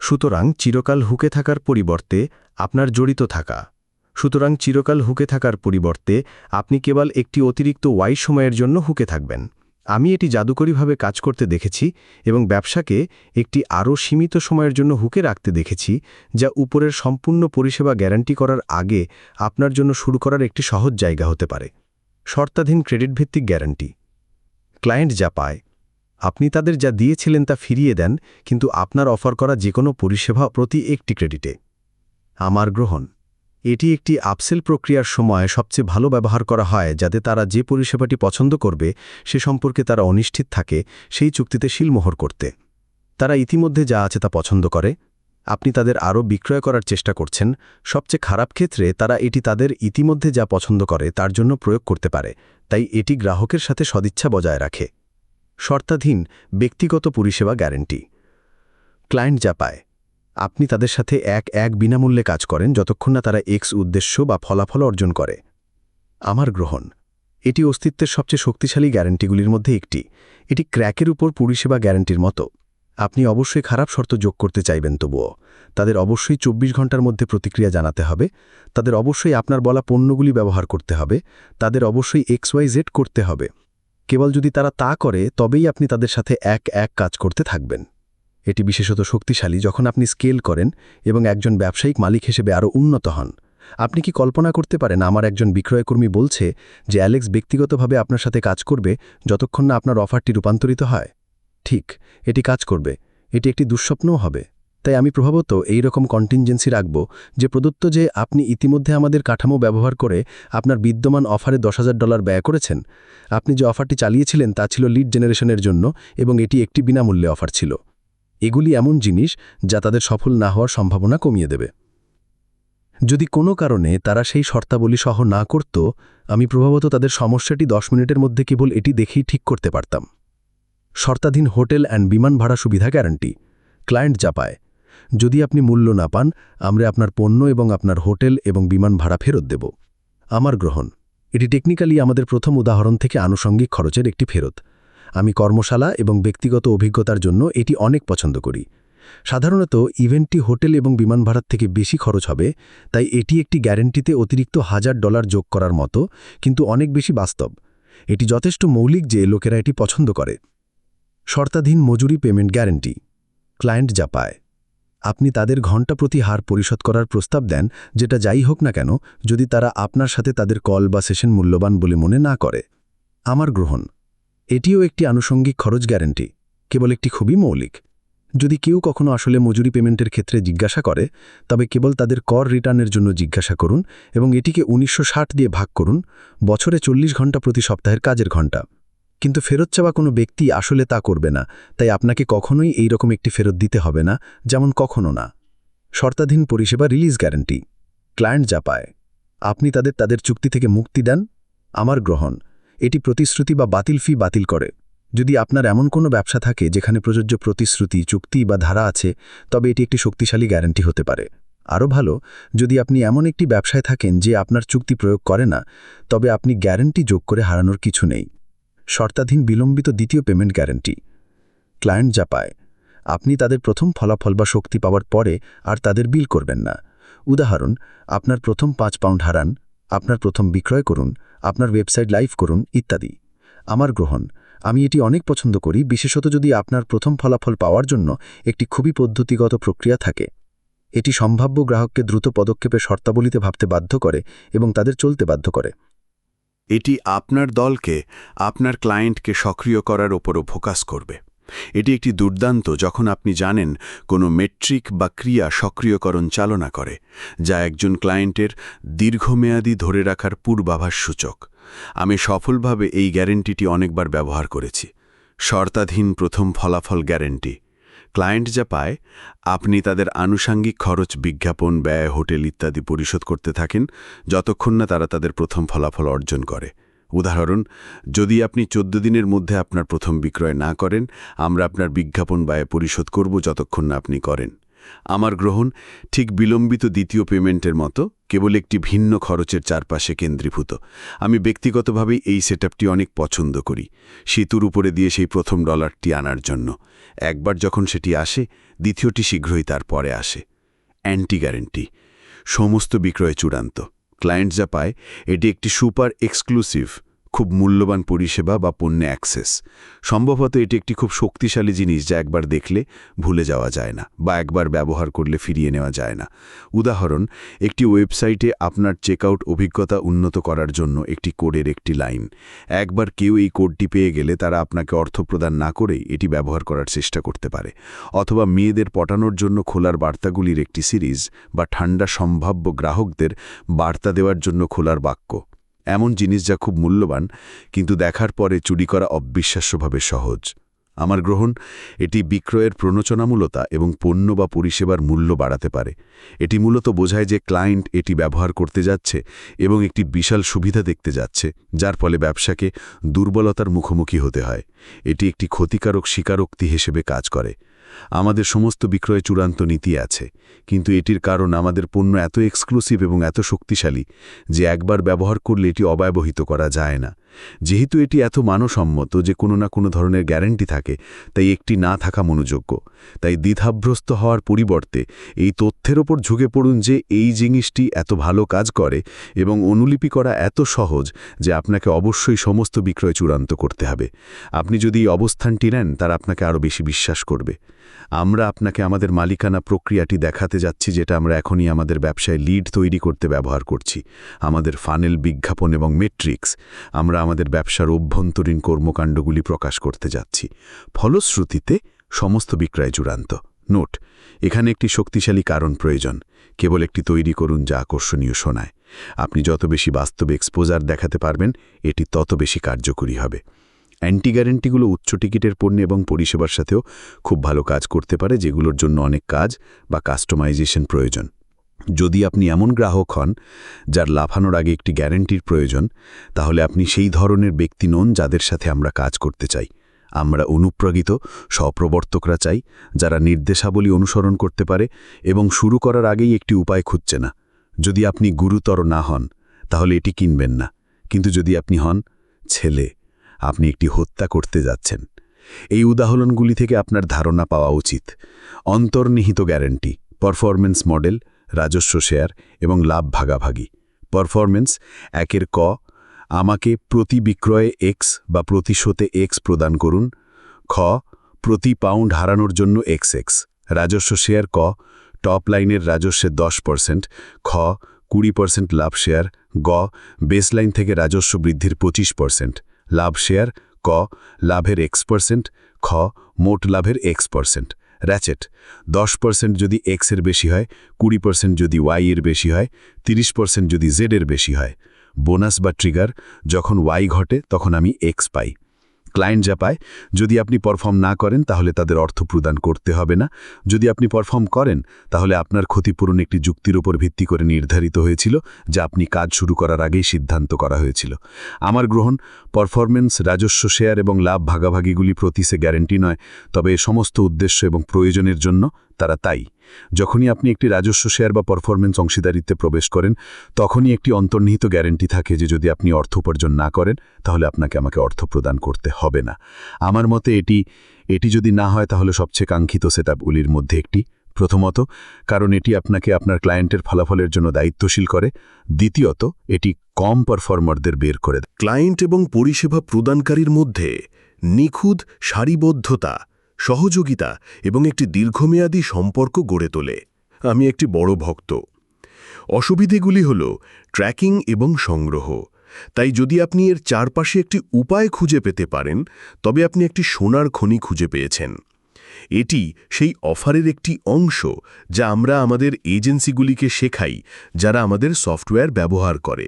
সুতরাং চিরকাল হুকে থাকার পরিবর্তে আপনার জড়িত থাকা। সুতরাং চিরকাল হুকে থাকার পরিবর্তে আপনি কেবল একটি অতিরিক্ত ওয়াই সময়ের জন্য হুকে থাকবেন। আমি এটি জাদুকরীভাবে কাজ করতে দেখেছি এবং ব্যবসাকে একটি আরও সীমিত সময়ের জন্য হুকে রাখতে দেখেছি, যা উপরের সম্পূর্ণ পরিষেবা গ্যারান্টি করার আগে আপনার জন্য শুরু করার একটি সহজ জায়গা হতে পারে। শর্তাধীন ক্রেডিট ভিত্তিক গ্যারান্টি। ক্লায়েন্ট যা পায় আপনি তাদের যা দিয়েছিলেন তা ফিরিয়ে দেন, কিন্তু আপনার অফার করা যে কোনো পরিষেবা প্রতি একটি ক্রেডিটে। আমার গ্রহণ। এটি একটি আপসেল প্রক্রিয়ার সময় সবচেয়ে ভালো ব্যবহার করা হয় যাতে তারা যে পরিষেবাটি পছন্দ করবে, সে সম্পর্কে তারা অনিশ্চিত থাকে, সেই চুক্তিতে শিলমোহর করতে। তারা ইতিমধ্যে যা আছে তা পছন্দ করে। আপনি তাদের আরও বিক্রয় করার চেষ্টা করছেন। সবচেয়ে খারাপ ক্ষেত্রে তারা এটি তাদের ইতিমধ্যে যা পছন্দ করে তার জন্য প্রয়োগ করতে পারে, তাই এটি গ্রাহকের সাথে সদিচ্ছা বজায় রাখে। শর্তাধীন ব্যক্তিগত পরিষেবা গ্যারেন্টি। ক্লায়েন্ট যা পায় আপনি তাদের সাথে এক এক বিনামূল্যে কাজ করেন যতক্ষণ না তারা এক্স উদ্দেশ্য বা ফলাফল অর্জন করে। আমার গ্রহণ। এটি অস্তিত্বের সবচেয়ে শক্তিশালী গ্যারেন্টিগুলির মধ্যে একটি। এটি ক্র্যাকের উপর পরিষেবা গ্যারেন্টির মতো। আপনি অবশ্যই খারাপ শর্ত যোগ করতে চাইবেন তবুও। তাদের অবশ্যই ২৪ ঘণ্টার মধ্যে প্রতিক্রিয়া জানাতে হবে। তাদের অবশ্যই আপনার বলা পণ্যগুলি ব্যবহার করতে হবে। তাদের অবশ্যই এক্স ওয়াই জেড করতে হবে। কেবল যদি তারা তা করে, তবেই আপনি তাদের সাথে এক এক কাজ করতে থাকবেন। এটি বিশেষত শক্তিশালী যখন আপনি স্কেল করেন এবং একজন ব্যবসায়িক মালিক হিসেবে আরও উন্নত হন। আপনি কি কল্পনা করতে পারেন, আমার একজন বিক্রয়কর্মী বলছে যে অ্যালেক্স ব্যক্তিগতভাবে আপনার সাথে কাজ করবে যতক্ষণ না আপনার অফারটি রূপান্তরিত হয়? ঠিক, এটি কাজ করবে। এটি একটি দুঃস্বপ্নও হবে। তাই আমি প্রভাবত এই রকম কন্টিনজেন্সি রাখব যে প্রদত্ত যে আপনি ইতিমধ্যে আমাদের কাঠামো ব্যবহার করে আপনার বিদ্যমান অফারে দশ হাজার ডলার ব্যয় করেছেন। আপনি যে অফারটি চালিয়েছিলেন তা ছিল লিড জেনারেশনের জন্য এবং এটি একটি বিনামূল্যে অফার ছিল। এগুলি এমন জিনিস যা তাদের সফল না হওয়ার সম্ভাবনা কমিয়ে দেবে। যদি কোনো কারণে তারা সেই শর্তাবলী সহ না করত, আমি প্রভাবত তাদের সমস্যাটি দশ মিনিটের মধ্যে কেবল এটি দেখেই ঠিক করতে পারতাম। শর্তাধীন হোটেল অ্যান্ড বিমান ভাড়া সুবিধা গ্যারান্টি ক্লায়েন্ট যা পায় যদি আপনি মূল্য না পান, আমরা আপনার পণ্য এবং আপনার হোটেল এবং বিমান ভাড়া ফেরত দেব। আমার গ্রহণ। এটি টেকনিক্যালি আমাদের প্রথম উদাহরণ থেকে আনুষঙ্গিক খরচের একটি ফেরত। আমি কর্মশালা এবং ব্যক্তিগত অভিজ্ঞতার জন্য এটি অনেক পছন্দ করি। সাধারণত ইভেন্টটি হোটেল এবং বিমান ভাড়ার থেকে বেশি খরচ হবে, তাই এটি একটি গ্যারেন্টিতে অতিরিক্ত হাজার ডলার যোগ করার মতো, কিন্তু অনেক বেশি বাস্তব। এটি যথেষ্ট মৌলিক যে লোকেরা এটি পছন্দ করে। শর্তাধীন মজুরি পেমেন্ট গ্যারেন্টি। ক্লায়েন্ট যা পায়। আপনি তাদের ঘণ্টা প্রতি হার পরিশোধ করার প্রস্তাব দেন, যেটা যাই হোক না কেন, যদি তারা আপনার সাথে তাদের কল বা সেশন মূল্যবান বলে মনে না করে। আমার গ্রহণ। এটিও একটি আনুষঙ্গিক খরচ গ্যারেন্টি, কেবল একটি খুবই মৌলিক। যদি কেউ কখনো আসলে মজুরি পেমেন্টের ক্ষেত্রে জিজ্ঞাসা করে, তবে কেবল তাদের কর রিটার্নের জন্য জিজ্ঞাসা করুন এবং এটিকে উনিশশো ষাট দিয়ে ভাগ করুন, বছরে চল্লিশ ঘণ্টা প্রতি সপ্তাহের কাজের ঘণ্টা। কিন্তু ফেরত চাওয়া কোনো ব্যক্তি আসলে তা করবে না, তাই আপনাকে কখনোই এই রকম একটি ফেরত দিতে হবে না, যেমন কখনো না। শর্তাধীন পরিষেবা রিলিজ গ্যারান্টি। ক্লায়েন্ট যা পায়। আপনি তাদের তাদের চুক্তি থেকে মুক্তি দেন, আমার গ্রহণ। এটি প্রতিশ্রুতি বা বাতিল ফি বাতিল করে। যদি আপনার এমন কোনো ব্যবসা থাকে যেখানে প্রযোজ্য প্রতিশ্রুতি, চুক্তি বা ধারা আছে, তবে এটি একটি শক্তিশালী গ্যারান্টি হতে পারে। আরও ভালো, যদি আপনি এমন একটি ব্যবসায় থাকেন যে আপনার চুক্তি প্রয়োগ করে না, তবে আপনি গ্যারান্টি যোগ করে হারানোর কিছু নেই। শর্তাধীন বিলম্বিত দ্বিতীয় পেমেন্ট গ্যারান্টি। ক্লায়েন্ট যা পায় আপনি তাদের প্রথম ফলাফল বা শক্তি পাওয়ার পরে আর তাদের বিল করবেন না। উদাহরণ, আপনার প্রথম পাঁচ পাউন্ড হারান, আপনার প্রথম বিক্রয় করুন, আপনার ওয়েবসাইট লাইভ করুন, ইত্যাদি। আমার গ্রহণ, আমি এটি অনেক পছন্দ করি, বিশেষত যদি আপনার প্রথম ফলাফল পাওয়ার জন্য একটি খুবই পদ্ধতিগত প্রক্রিয়া থাকে। এটি সম্ভাব্য গ্রাহককে দ্রুত পদক্ষেপে শর্তাবলীতে ভাবতে বাধ্য করে এবং তাদের চলতে বাধ্য করে। এটি আপনার দলকে, আপনার ক্লায়েন্টকে সক্রিয় করার ওপরও ফোকাস করবে। এটি একটি দুর্দান্ত যখন আপনি জানেন কোনো মেট্রিক বা ক্রিয়া সক্রিয়করণ চালনা করে, যা একজন ক্লায়েন্টের দীর্ঘমেয়াদী ধরে রাখার পূর্বাভাস সূচক আমি সফলভাবে এই গ্যারেন্টিটি অনেকবার ব্যবহার করেছি। শর্তাধীন প্রথম ফলাফল গ্যারেন্টি। ক্লায়েন্ট যা পায়, আপনি তাদের আনুষাঙ্গিক খরচ, বিজ্ঞাপন, ব্যয়, হোটেল ইত্যাদি পরিশোধ করতে থাকেন, যতক্ষণ না তারা তাদের প্রথম ফলাফল অর্জন করে। উদাহরণ, যদি আপনি চোদ্দ দিনের মধ্যে আপনার প্রথম বিক্রয় না করেন, আমরা আপনার বিজ্ঞাপন ব্যয় পরিশোধ করব যতক্ষণ না আপনি করেন। আমার গ্রহণ ঠিক বিলম্বিত দ্বিতীয় পেমেন্টের মতো, কেবল একটি ভিন্ন খরচের চারপাশে কেন্দ্রীভূত। আমি ব্যক্তিগতভাবেই এই সেটআপটি অনেক পছন্দ করি। সেতুর উপরে দিয়ে সেই প্রথম ডলারটি আনার জন্য। একবার যখন সেটি আসে, দ্বিতীয়টি শীঘ্রই তার পরে আসে। Anti guarantee. সমস্ত বিক্রয় চূড়ান্ত। ক্লায়েন্ট যা পায়, এটি একটি সুপার এক্সক্লুসিভ। খুব মূল্যবান পরিষেবা বা পণ্যে অ্যাক্সেস। সম্ভবত এটি একটি খুব শক্তিশালী জিনিস যা একবার দেখলে ভুলে যাওয়া যায় না বা একবার ব্যবহার করলে ফিরিয়ে নেওয়া যায় না। উদাহরণ, একটি ওয়েবসাইটে আপনার চেকআউট অভিজ্ঞতা উন্নত করার জন্য একটি কোডের একটি লাইন। একবার কেউ এই কোডটি পেয়ে গেলে তারা আপনাকে অর্থ প্রদান না করেই এটি ব্যবহার করার চেষ্টা করতে পারে। অথবা মেয়েদের পটানোর জন্য খোলার বার্তাগুলির একটি সিরিজ বা ঠান্ডা সম্ভাব্য গ্রাহকদের বার্তা দেওয়ার জন্য খোলার বাক্য। এমন জিনিস যা খুব মূল্যবান, কিন্তু দেখার পরে চুরি করা অবিশ্বাস্যভাবে সহজ। আমার গ্রহণ, এটি বিক্রয়ের প্রণোচনামূলতা এবং পণ্য বা পরিষেবার মূল্য বাড়াতে পারে। এটি মূলত বোঝায় যে ক্লায়েন্ট এটি ব্যবহার করতে যাচ্ছে এবং একটি বিশাল সুবিধা দেখতে যাচ্ছে, যার ফলে ব্যবসাকে দুর্বলতার মুখোমুখি হতে হয়। এটি একটি ক্ষতিকারক স্বীকারোক্তি হিসেবে কাজ করে। আমাদের সমস্ত বিক্রয় চূড়ান্ত নীতি আছে, কিন্তু এটির কারণ আমাদের পণ্য এত এক্সক্লুসিভ এবং এত শক্তিশালী যে একবার ব্যবহার করলে এটি অব্যবহিত করা যায় না। যেহেতু এটি এত মানসম্মত যে কোনো না কোনো ধরনের গ্যারেন্টি থাকে, তাই একটি না থাকা মনোযোগ্য। তাই দ্বিধাভ্রস্ত হওয়ার পরিবর্তে এই তথ্যের ওপর ঝুঁকে পড়ুন যে এই জিনিসটি এত ভালো কাজ করে এবং অনুলিপি করা এত সহজ যে আপনাকে অবশ্যই সমস্ত বিক্রয় চূড়ান্ত করতে হবে। আপনি যদি এই অবস্থানটি নেন, তার আপনাকে আরও বেশি বিশ্বাস করবে। আমরা আপনাকে আমাদের মালিকানা প্রক্রিয়াটি দেখাতে যাচ্ছি যেটা আমরা এখনই আমাদের ব্যবসায় লিড তৈরি করতে ব্যবহার করছি। আমাদের ফানেল বিজ্ঞাপন এবং মেট্রিক্স আমরা আমাদের ব্যবসার অভ্যন্তরীণ কর্মকাণ্ডগুলি প্রকাশ করতে যাচ্ছি। ফলশ্রুতিতে সমস্ত বিক্রয় চূড়ান্ত। নোট, এখানে একটি শক্তিশালী কারণ প্রয়োজন। কেবল একটি তৈরি করুন যা আকর্ষণীয় শোনায়। আপনি যত বেশি বাস্তবে এক্সপোজার দেখাতে পারবেন, এটি তত বেশি কার্যকরী হবে। অ্যান্টি গ্যারেন্টিগুলো উচ্চ টিকিটের পণ্য এবং পরিষেবার সাথেও খুব ভালো কাজ করতে পারে, যেগুলোর জন্য অনেক কাজ বা কাস্টমাইজেশন প্রয়োজন। যদি আপনি এমন গ্রাহক হন যার লাফানোর আগে একটি গ্যারেন্টির প্রয়োজন, তাহলে আপনি সেই ধরনের ব্যক্তি নন যাদের সাথে আমরা কাজ করতে চাই। আমরা অনুপ্রাগিত, স্বপ্রবর্তকরা চাই, যারা নির্দেশাবলী অনুসরণ করতে পারে এবং শুরু করার আগেই একটি উপায় খুঁজছে না। যদি আপনি গুরুতর না হন, তাহলে এটি কিনবেন না। কিন্তু যদি আপনি হন, ছেলে, আপনি একটি হত্যা করতে যাচ্ছেন। এই উদাহরণগুলি থেকে আপনার ধারণা পাওয়া উচিত। অন্তর্নিহিত গ্যারেন্টি পারফরমেন্স মডেল রাজস্ব শেয়ার এবং লাভ ভাগাভাগি। পারফরমেন্স একের ক, আমাকে প্রতি বিক্রয়ে এক্স বা প্রতিশোতে এক্স প্রদান করুন। খ, প্রতি পাউন্ড হারানোর জন্য এক্স এক্স রাজস্ব শেয়ার ক, টপ লাইনের রাজস্বের দশ পার্সেন্ট খ, কুড়ি পার্সেন্ট লাভ শেয়ার। গ বেসলাইন থেকে রাজস্ব বৃদ্ধির পঁচিশ পার্সেন্ট লাভ শেয়ার, ক, লাভের এক্স পার্সেন্ট খ, মোট লাভের এক্স পার্সেন্ট র্যাচেট দশ পার্সেন্ট যদি এক্সের বেশি হয়, কুড়ি পার্সেন্ট যদি ওয়াই এর বেশি হয়, তিরিশ পার্সেন্ট যদি জেড এর বেশি হয়। বোনাস বা ট্রিগার যখন ওয়াই ঘটে, তখন আমি এক্স পাই। ক্লায়েন্ট যা পায়, যদি আপনি পারফর্ম না করেন, তাহলে তাদের অর্থ প্রদান করতে হবে না। যদি আপনি পারফর্ম করেন, তাহলে আপনার ক্ষতিপূরণ একটি যুক্তির উপর ভিত্তি করে নির্ধারিত হয়েছিল, যা আপনি কাজ শুরু করার আগেই সিদ্ধান্ত করা হয়েছিল। আমার গ্রহণ পারফরমেন্স রাজস্ব শেয়ার এবং লাভ ভাগাভাগিগুলি প্রতিসে গ্যারেন্টি নয়, তবে সমস্ত উদ্দেশ্য এবং প্রয়োজনের জন্য তারা তাই। যখনই আপনি একটি রাজস্ব শেয়ার বা পারফরমেন্স অংশীদারিত্বে প্রবেশ করেন, তখনই একটি অন্তর্নিহিত গ্যারেন্টি থাকে যে যদি আপনি অর্থ উপার্জন না করেন, তাহলে আপনাকে আমাকে অর্থ প্রদান করতে হবে না। আমার মতে এটি এটি যদি না হয়, তাহলে সবচেয়ে কাঙ্ক্ষিত সেটআপগুলির মধ্যে একটি। প্রথমত, কারণ এটি আপনাকে আপনার ক্লায়েন্টের ফলাফলের জন্য দায়িত্বশীল করে। দ্বিতীয়ত, এটি কম পারফর্মারদের বের করে ক্লায়েন্ট এবং পরিষেবা প্রদানকারীর মধ্যে নিখুঁত সারিবদ্ধতা সহযোগিতা এবং একটি দীর্ঘমেয়াদী সম্পর্ক গড়ে তোলে। আমি একটি বড় ভক্ত। অসুবিধেগুলি হল ট্র্যাকিং এবং সংগ্রহ। তাই যদি আপনি এর চারপাশে একটি উপায় খুঁজে পেতে পারেন, তবে আপনি একটি সোনার খনি খুঁজে পেয়েছেন। এটি সেই অফারের একটি অংশ যা আমরা আমাদের এজেন্সিগুলিকে শেখাই, যারা আমাদের সফটওয়্যার ব্যবহার করে।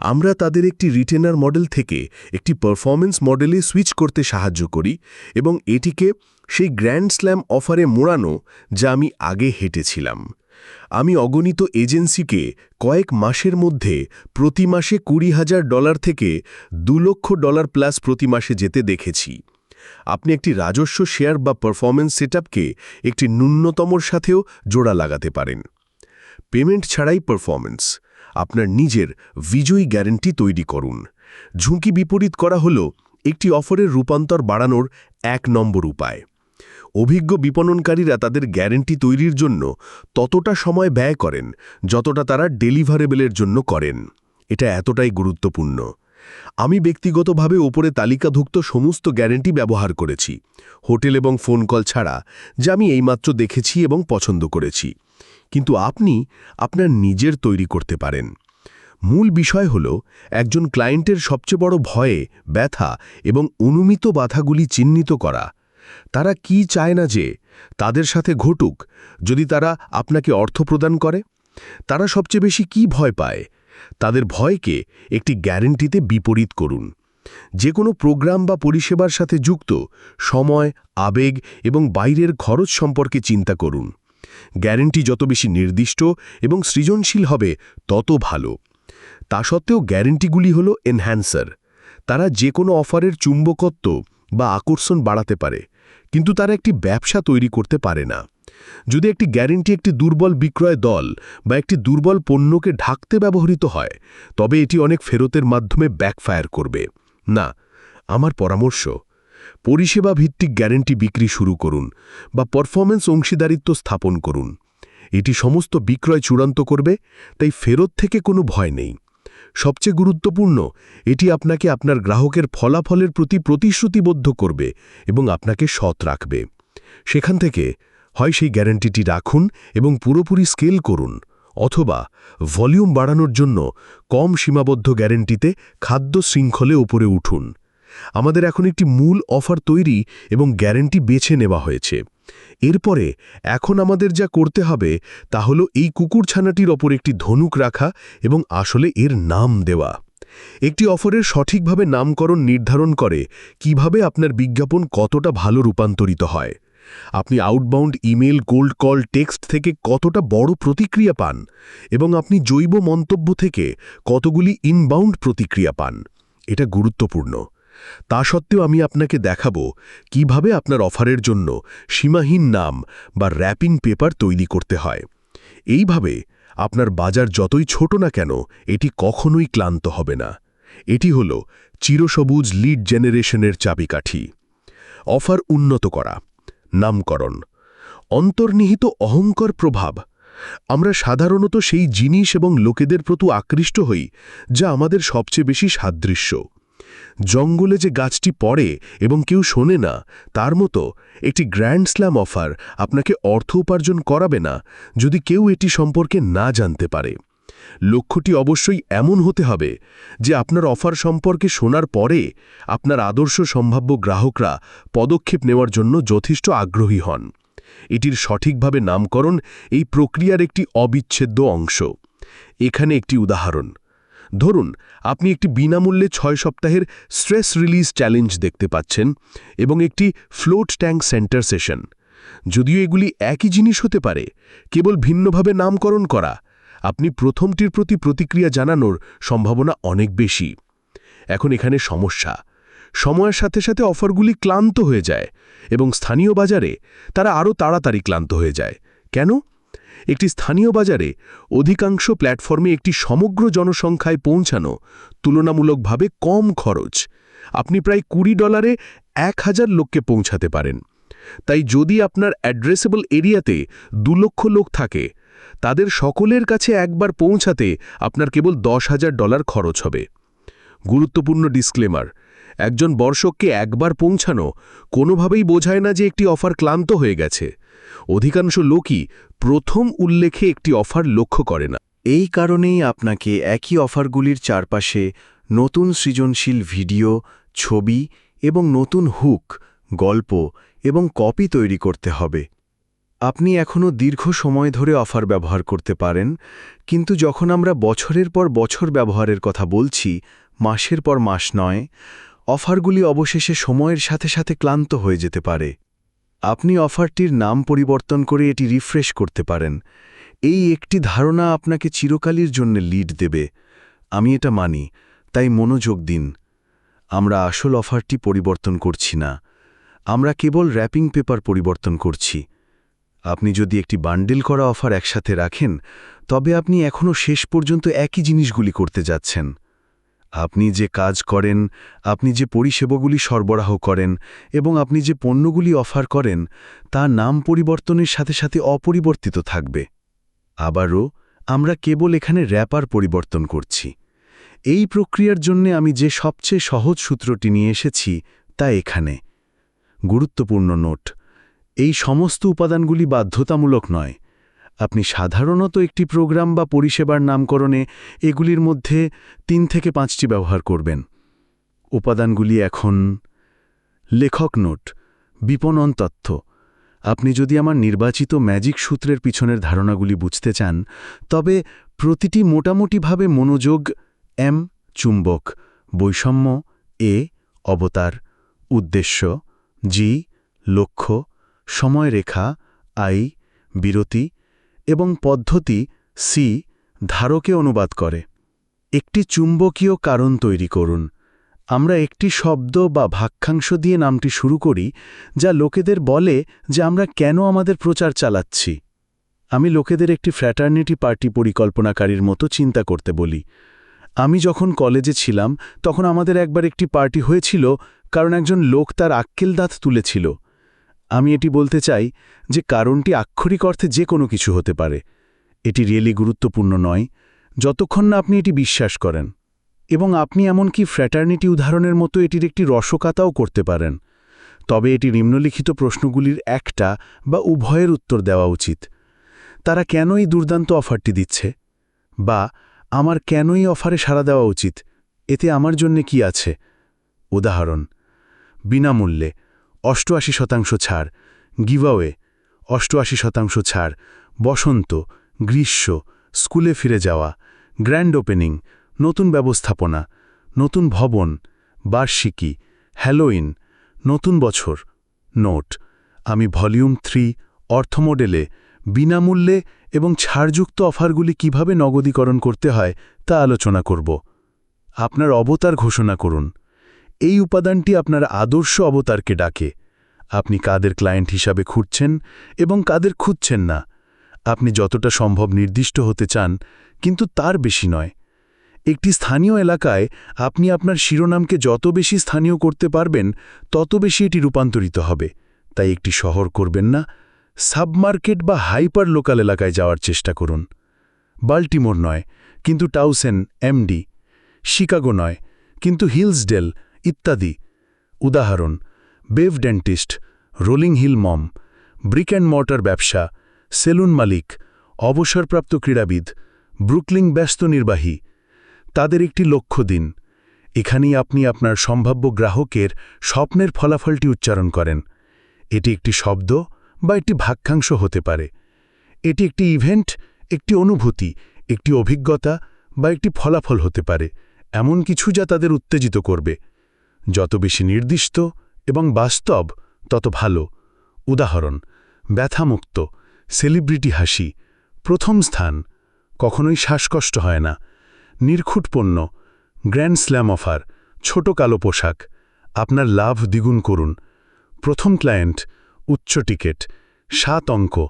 আমরা তাদের একটি রিটেনার মডেল থেকে একটি পারফরমেন্স মডেলে সুইচ করতে সাহায্য করি এবং এটিকে সেই গ্র্যান্ড স্ল্যাম অফারে মোড়ানো যা আমি আগে হেঁটেছিলাম। আমি অগণিত এজেন্সিকে কয়েক মাসের মধ্যে প্রতি মাসে কুড়ি হাজার ডলার থেকে দু লক্ষ ডলার প্লাস প্রতি মাসে যেতে দেখেছি। আপনি একটি রাজস্ব শেয়ার বা পারফরমেন্স সেটআপকে একটি ন্যূনতমর সাথেও জোড়া লাগাতে পারেন। পেমেন্ট ছাড়াই পারফরমেন্স আপনার নিজের বিজয়ী গ্যারেন্টি তৈরি করুন। ঝুঁকি বিপরীত করা হল একটি অফারের রূপান্তর বাড়ানোর এক নম্বর উপায়। অভিজ্ঞ বিপণনকারীরা তাদের গ্যারেন্টি তৈরির জন্য ততটা সময় ব্যয় করেন যতটা তারা ডেলিভারেবলের জন্য করেন। এটা এতটাই গুরুত্বপূর্ণ। আমি ব্যক্তিগতভাবে ওপরে তালিকাভুক্ত সমস্ত গ্যারেন্টি ব্যবহার করেছি। হোটেল এবং ফোন কল ছাড়া, যা আমি এইমাত্র দেখেছি এবং পছন্দ করেছি। কিন্তু আপনি আপনার নিজের তৈরি করতে পারেন। মূল বিষয় হল, একজন ক্লায়েন্টের সবচেয়ে বড় ভয়ে ব্যথা এবং অনুমিত বাধাগুলি চিহ্নিত করা। তারা কি চায় না যে তাদের সাথে ঘটুক, যদি তারা আপনাকে অর্থ প্রদান করে? তারা সবচেয়ে বেশি কি ভয় পায়? তাদের ভয়কে একটি গ্যারেন্টিতে বিপরীত করুন। যে কোনো প্রোগ্রাম বা পরিষেবার সাথে যুক্ত, সময়, আবেগ এবং বাইরের খরচ সম্পর্কে চিন্তা করুন। গ্যারেন্টি যত বেশি নির্দিষ্ট এবং সৃজনশীল হবে, তত ভালো। তা সত্ত্বেও গ্যারেন্টিগুলি হল এনহ্যান্সার। তারা যে কোনো অফারের চুম্বকত্ব বা আকর্ষণ বাড়াতে পারে, কিন্তু তারা একটি ব্যবসা তৈরি করতে পারে না। যদি একটি গ্যারেন্টি একটি দুর্বল বিক্রয় দল বা একটি দুর্বল পণ্যকে ঢাকতে ব্যবহৃত হয়, তবে এটি অনেক ফেরতের মাধ্যমে ব্যাকফায়ার করবে। না, আমার পরামর্শ পরিষেবা ভিত্তিক গ্যারেন্টি বিক্রি শুরু করুন বা পারফরমেন্স অংশীদারিত্ব স্থাপন করুন। এটি সমস্ত বিক্রয় চূড়ান্ত করবে, তাই ফেরত থেকে কোনো ভয় নেই। সবচেয়ে গুরুত্বপূর্ণ, এটি আপনাকে আপনার গ্রাহকের ফলাফলের প্রতি প্রতিশ্রুতিবদ্ধ করবে এবং আপনাকে সৎ রাখবে। সেখান থেকে হয় সেই গ্যারান্টিটি রাখুন এবং পুরোপুরি স্কেল করুন, অথবা ভলিউম বাড়ানোর জন্য কম সীমাবদ্ধ গ্যারেন্টিতে খাদ্য শৃঙ্খলে উপরে উঠুন। আমাদের এখন একটি মূল অফার তৈরি এবং গ্যারেন্টি বেছে নেওয়া হয়েছে। এরপরে এখন আমাদের যা করতে হবে তা হল এই কুকুরছানাটির ওপর একটি ধনুক রাখা এবং আসলে এর নাম দেওয়া। একটি অফারের সঠিকভাবে নামকরণ নির্ধারণ করে কীভাবে আপনার বিজ্ঞাপন কতটা ভালো রূপান্তরিত হয়। আপনি outbound email cold call text থেকে কতটা বড় প্রতিক্রিয়া পান এবং আপনি জৈব মন্তব্য থেকে কতগুলি ইনবাউন্ড প্রতিক্রিয়া পান। এটা গুরুত্বপূর্ণ। তা সত্ত্বেও আমি আপনাকে দেখাবো কীভাবে আপনার অফারের জন্য সীমাহীন নাম বা র্যাপিং পেপার তৈরি করতে হয়। এইভাবে আপনার বাজার যতই ছোট না কেন, এটি কখনোই ক্লান্ত হবে না। এটি হল চিরসবুজ লিড জেনারেশনের চাবিকাঠি। অফার উন্নত করা, নামকরণ, অন্তর্নিহিত অহংকর প্রভাব। আমরা সাধারণত সেই জিনিস এবং লোকেদের প্রতি আকৃষ্ট হই যা আমাদের সবচেয়ে বেশি সাদৃশ্য। জঙ্গলে যে গাছটি পড়ে এবং কেউ শোনে না, তার মতো একটি গ্র্যান্ড স্ল্যাম অফার আপনাকে অর্থ উপার্জন করাবে না যদি কেউ এটি সম্পর্কে না জানতে পারে। লক্ষ্যটি অবশ্যই এমন হতে হবে যে আপনার অফার সম্পর্কে শোনার পরে আপনার আদর্শ সম্ভাব্য গ্রাহকরা পদক্ষেপ নেওয়ার জন্য যথেষ্ট আগ্রহী হন। এটির সঠিকভাবে নামকরণ এই প্রক্রিয়ার একটি অবিচ্ছেদ্য অংশ। এখানে একটি উদাহরণ। ধরুন, আপনি একটি বিনামূল্যে ছয় সপ্তাহের স্ট্রেস রিলিজ চ্যালেঞ্জ দেখতে পাচ্ছেন এবং একটি ফ্লোট ট্যাঙ্ক সেন্টার সেশন। যদিও এগুলি একই জিনিস হতে পারে, কেবল ভিন্নভাবে নামকরণ করা। আপনি প্রথমটির প্রতি প্রতিক্রিয়া জানানোর সম্ভাবনা অনেক বেশি। এখন এখানে সমস্যা। সময়ের সাথে সাথে অফারগুলি ক্লান্ত হয়ে যায় এবং স্থানীয় বাজারে তারা আরও তাড়াতাড়ি ক্লান্ত হয়ে যায়। কেন? একটি স্থানীয় বাজারে অধিকাংশ প্ল্যাটফর্মে একটি সমগ্র জনসংখ্যায় পৌঁছানো তুলনামূলকভাবে কম খরচ। আপনি প্রায় কুড়ি ডলারে এক হাজার লোককে পৌঁছাতে পারেন। তাই যদি আপনার অ্যাড্রেসেবল এরিয়াতে দু লক্ষ লোক থাকে, তাদের সকলের কাছে একবার পৌঁছাতে আপনার কেবল দশ হাজার ডলার খরচ হবে। গুরুত্বপূর্ণ ডিসক্লেমার, একজন বর্ষককে একবার পৌঁছানো কোনোভাবেই বোঝায় না যে একটি অফার ক্লান্ত হয়ে গেছে। অধিকাংশ লোকই প্রথম উল্লেখে একটি অফার লক্ষ্য করে না। এই কারণেই আপনাকে একই অফারগুলির চারপাশে নতুন সৃজনশীল ভিডিও, ছবি এবং নতুন হুক, গল্প এবং কপি তৈরি করতে হবে। আপনি এখনও দীর্ঘ সময় ধরে অফার ব্যবহার করতে পারেন, কিন্তু যখন আমরা বছরের পর বছর ব্যবহারের কথা বলছি, মাসের পর মাস নয়, অফারগুলি অবশেষে সময়ের সাথে সাথে ক্লান্ত হয়ে যেতে পারে। আপনি অফারটির নাম পরিবর্তন করে এটি রিফ্রেশ করতে পারেন। এই একটি ধারণা আপনাকে চিরকালের জন্য লিড দেবে। আমি এটা মানি, তাই মনোযোগ দিন। আমরা আসল অফারটি পরিবর্তন করছি না। আমরা কেবল র্যাপিং পেপার পরিবর্তন করছি। আপনি যদি একটি বান্ডেল করা অফার একসাথে রাখেন, তবে আপনি এখনও শেষ পর্যন্ত একই জিনিসগুলি করতে যাচ্ছেন। আপনি যে কাজ করেন, আপনি যে পরিষেবাগুলি সরবরাহ করেন এবং আপনি যে পণ্যগুলি অফার করেন তা নাম পরিবর্তনের সাথে সাথে অপরিবর্তিত থাকবে। আবারও, আমরা কেবল এখানে র্যাপার পরিবর্তন করছি। এই প্রক্রিয়ার জন্য আমি যে সবচেয়ে সহজ সূত্রটি নিয়ে এসেছি, তা এখানে। গুরুত্বপূর্ণ নোট। এই সমস্ত উপাদানগুলি বাধ্যতামূলক নয়। আপনি সাধারণত একটি প্রোগ্রাম বা পরিষেবার নামকরণে এগুলির মধ্যে তিন থেকে পাঁচটি ব্যবহার করবেন। উপাদানগুলি এখন লেখক নোট, বিপণন তথ্য। আপনি যদি আমার নির্বাচিত ম্যাজিক সূত্রের পিছনের ধারণাগুলি বুঝতে চান, তবে প্রতিটি মোটামুটিভাবে মনোযোগ, এম, চুম্বক, বৈষম্য, এ, অবতার, উদ্দেশ্য, জি, লক্ষ্য, সময়রেখা, আই, বিরতি এবং পদ্ধতি সি ধারকে অনুবাদ করে। একটি চুম্বকীয় কারণ তৈরি করুন। আমরা একটি শব্দ বা ভাক্ষাংশ দিয়ে নামটি শুরু করি, যা লোকেদের বলে যে আমরা কেন আমাদের প্রচার চালাচ্ছি। আমি লোকেদের একটি ফ্র্যাটার্নিটি পার্টি পরিকল্পনাকারীর মতো চিন্তা করতে বলি। আমি যখন কলেজে ছিলাম, তখন আমাদের একবার একটি পার্টি হয়েছিল, কারণ একজন লোক তার আক্কেল দাঁত তুলেছিল। আমি এটি বলতে চাই যে কারণটি আক্ষরিক অর্থে যে কোনো কিছু হতে পারে। এটি রিয়েলি গুরুত্বপূর্ণ নয়, যতক্ষণ না আপনি এটি বিশ্বাস করেন। এবং আপনি এমনকি ফ্র্যাটার্নিটি উদাহরণের মতো এটির একটি রসকাতাও করতে পারেন। তবে এটি নিম্নলিখিত প্রশ্নগুলির একটা বা উভয়ের উত্তর দেওয়া উচিত। তারা কেন এই দুর্দান্ত অফারটি দিচ্ছে? বা আমার কেনই অফারে সাড়া দেওয়া উচিত? এতে আমার জন্য কি আছে? উদাহরণ, বিনামূল্যে। অষ্টআশি শতাংশ ছাড়, গিভাওয়ে, অষ্টআশি শতাংশ ছাড়, বসন্ত, গ্রীষ্ম, স্কুলে ফিরে যাওয়া, গ্র্যান্ড ওপেনিং, নতুন ব্যবস্থাপনা, নতুন ভবন, বার্ষিকী, হ্যালোইন, নতুন বছর। নোট, আমি ভলিউম থ্রি অর্থ মডেলে বিনামূল্যে এবং ছাড়যুক্ত অফারগুলি কীভাবে নগদীকরণ করতে হয় তা আলোচনা করব। আপনার অবতার ঘোষণা করুন। এই উপাদানটি আপনার আদর্শ অবতারকে ডাকে। আপনি কাদের ক্লায়েন্ট হিসাবে খুঁজছেন এবং কাদের খুঁজছেন না। আপনি যতটা সম্ভব নির্দিষ্ট হতে চান, কিন্তু তার বেশি নয়। একটি স্থানীয় এলাকায় আপনি আপনার শিরোনামকে যত বেশি স্থানীয় করতে পারবেন, তত বেশি এটি রূপান্তরিত হবে। তাই একটি শহর করবেন না, সাবমার্কেট বা হাইপার লোকাল এলাকায় যাওয়ার চেষ্টা করুন। বাল্টিমোর নয়, কিন্তু টাউসেন, এমডি। শিকাগো নয়, কিন্তু হিলসডেল ইত্যাদি। উদাহরণ, Bev dentist, Rolling Hill mom, brick and mortar ব্যবসা, সেলুন মালিক, অবসরপ্রাপ্ত ক্রীড়াবিদ, ব্রুকলিং ব্যস্ত নির্বাহী। তাদের একটি লক্ষ্য দিন। এখানেই আপনি আপনার সম্ভাব্য গ্রাহকের স্বপ্নের ফলাফলটি উচ্চারণ করেন। এটি একটি শব্দ বা একটি ভাক্ষাংশ হতে পারে। এটি একটি ইভেন্ট, একটি অনুভূতি, একটি অভিজ্ঞতা বা একটি ফলাফল হতে পারে। এমন কিছু যা তাদের উত্তেজিত করবে। যত বেশি নির্দিষ্ট এবং বাস্তব, তত ভালো। উদাহরণ, ব্যথামুক্ত, সেলিব্রিটি হাসি, প্রথম স্থান, কখনোই শ্বাসকষ্ট হয় না। নির্খুট পণ্য গ্র্যান্ড স্ল্যাম অফার, ছোট কালো পোশাক, আপনার লাভ দ্বিগুণ করুন। প্রথম ক্লায়েন্ট, উচ্চ টিকেট, সাত অঙ্ক,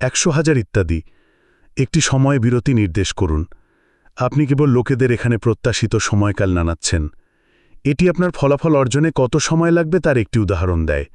একশো হাজার ইত্যাদি। একটি সময় বিরতি নির্দেশ করুন। আপনি কেবল লোকেদের এখানে প্রত্যাশিত সময়কাল নানাচ্ছেন। এটি আপনার ফলাফল অর্জনে কত সময় লাগবে তার একটি উদাহরণ দেয়।